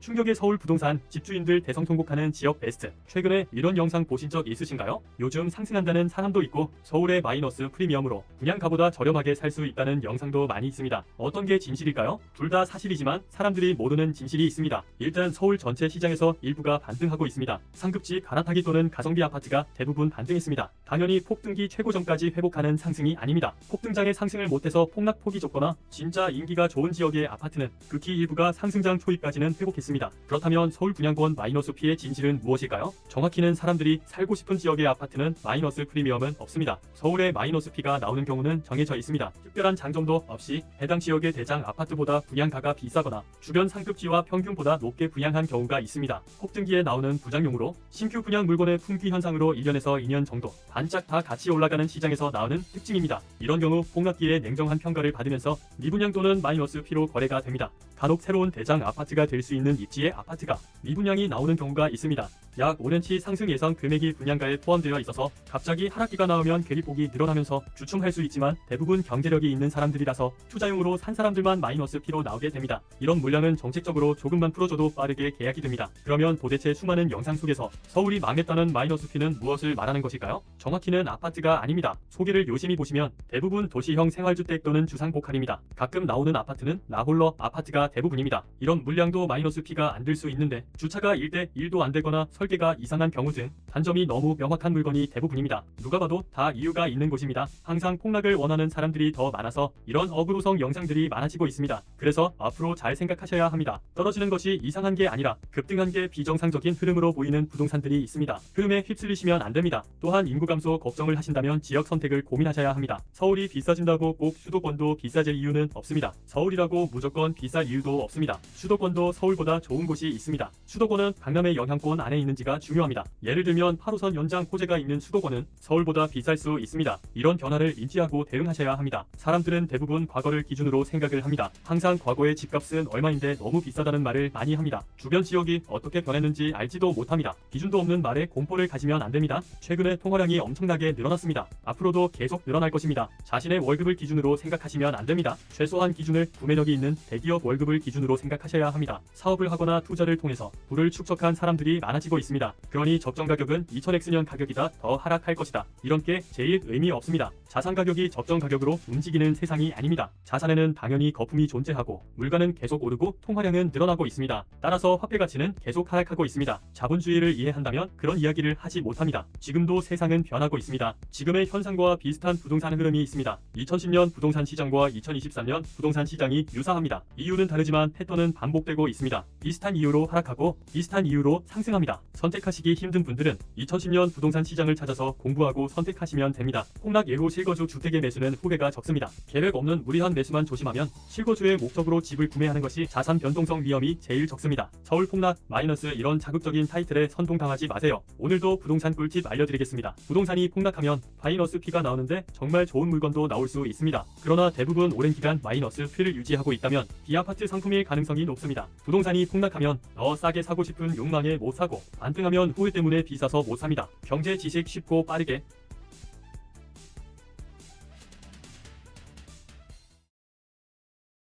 충격의 서울 부동산 집주인들 대성통곡하는 지역 베스트. 최근에 이런 영상 보신 적 있으신가요? 요즘 상승한다는 사람도 있고 서울의 마이너스 프리미엄으로 분양가보다 저렴하게 살 수 있다는 영상도 많이 있습니다. 어떤 게 진실일까요? 둘 다 사실이지만 사람들이 모르는 진실이 있습니다. 일단 서울 전체 시장에서 일부가 반등하고 있습니다. 상급지 갈아타기 또는 가성비 아파트가 대부분 반등했습니다. 당연히 폭등기 최고점까지 회복하는 상승이 아닙니다. 폭등장의 상승을 못해서 폭락 폭이 좁거나 진짜 인기가 좋은 지역의 아파트는 극히 일부가 상승장 초입까지는 회복했습니다. 그렇다면 서울 분양권 마이너스 피의 진실은 무엇일까요? 정확히는 사람들이 살고 싶은 지역의 아파트는 마이너스 프리미엄은 없습니다. 서울에 마이너스 피가 나오는 경우는 정해져 있습니다. 특별한 장점도 없이 해당 지역의 대장 아파트보다 분양가가 비싸거나 주변 상급지와 평균보다 높게 분양한 경우가 있습니다. 폭등기에 나오는 부작용으로 신규 분양 물건의 품귀 현상으로 1년에서 2년 정도 반짝 다 같이 올라가는 시장에서 나오는 특징입니다. 이런 경우 폭락기에 냉정한 평가를 받으면서 미분양 또는 마이너스 피로 거래가 됩니다. 간혹 새로운 대장 아파트가 될 수 있는 입지의 아파트가 미분양이 나오는 경우가 있습니다. 약 5년치 상승 예상 금액이 분양가에 포함되어 있어서 갑자기 하락기가 나오면 괴리 폭이 늘어나면서 주춤할 수 있지만 대부분 경제력이 있는 사람들이라서 투자용으로 산 사람들만 마이너스 피로 나오게 됩니다. 이런 물량은 정책적으로 조금만 풀어줘도 빠르게 계약이 됩니다. 그러면 도대체 수많은 영상 속에서 서울이 망했다는 마이너스 피는 무엇을 말하는 것일까요? 정확히는 아파트가 아닙니다. 소개를 요심히 보시면 대부분 도시형 생활주택 또는 주상복합입니다. 가끔 나오는 아파트는 나홀러 아파트가 대부분입니다. 이런 물량도 마이너스 피가 안 들 수 있는데 주차가 1대 1도 안 되거나 설 계가 이상한 경우 등 단점이 너무 명확한 물건이 대부분입니다. 누가 봐도 다 이유가 있는 곳입니다. 항상 폭락을 원하는 사람들이 더 많아서 이런 어그로성 영상들이 많아지고 있습니다. 그래서 앞으로 잘 생각하셔야 합니다. 떨어지는 것이 이상한 게 아니라 급등한 게 비정상적인 흐름으로 보이는 부동산들이 있습니다. 흐름에 휩쓸리시면 안 됩니다. 또한 인구 감소 걱정을 하신다면 지역 선택을 고민하셔야 합니다. 서울이 비싸진다고 꼭 수도권도 비싸질 이유는 없습니다. 서울이라고 무조건 비쌀 이유도 없습니다. 수도권도 서울보다 좋은 곳이 있습니다. 수도권은 강남의 영향권 안에 있는 지가 중요합니다. 예를 들면 8호선 연장 호재가 있는 수도권은 서울보다 비쌀 수 있습니다. 이런 변화를 인지하고 대응하셔야 합니다. 사람들은 대부분 과거를 기준으로 생각을 합니다. 항상 과거의 집값은 얼마인데 너무 비싸다는 말을 많이 합니다. 주변 지역이 어떻게 변했는지 알지도 못합니다. 기준도 없는 말에 공포를 가지면 안 됩니다. 최근에 통화량이 엄청나게 늘어났습니다. 앞으로도 계속 늘어날 것입니다. 자신의 월급을 기준으로 생각하시면 안 됩니다. 최소한 기준을 구매력이 있는 대기업 월급을 기준으로 생각하셔야 합니다. 사업을 하거나 투자를 통해서 부를 축적한 사람들이 많아지고 있습니다. 그러니 적정 가격은 2000X년 가격이다 더 하락할 것이다. 이런 게 제일 의미 없습니다. 자산 가격이 적정 가격으로 움직이는 세상이 아닙니다. 자산에는 당연히 거품이 존재하고 물가는 계속 오르고 통화량은 늘어나고 있습니다. 따라서 화폐 가치는 계속 하락하고 있습니다. 자본주의를 이해한다면 그런 이야기를 하지 못합니다. 지금도 세상은 변하고 있습니다. 지금의 현상과 비슷한 부동산 흐름이 있습니다. 2010년 부동산 시장과 2023년 부동산 시장이 유사합니다. 이유는 다르지만 패턴은 반복되고 있습니다. 비슷한 이유로 하락하고 비슷한 이유로 상승합니다. 선택하시기 힘든 분들은 2010년 부동산 시장을 찾아서 공부하고 선택하시면 됩니다. 폭락 예후 실거주 주택의 매수는 후회가 적습니다. 계획 없는 무리한 매수만 조심하면 실거주의 목적으로 집을 구매하는 것이 자산 변동성 위험이 제일 적습니다. 서울 폭락 마이너스 이런 자극적인 타이틀에 선동당하지 마세요. 오늘도 부동산 꿀팁 알려드리겠습니다. 부동산이 폭락하면 마이너스 피가 나오는데 정말 좋은 물건도 나올 수 있습니다. 그러나 대부분 오랜 기간 마이너스 피를 유지하고 있다면 비아파트 상품일 가능성이 높습니다. 부동산이 폭락하면 더 싸게 사고 싶은 욕망에 못 사고 반등하면 후회 때문에 비싸서 못 삽니다. 경제 지식 쉽고 빠르게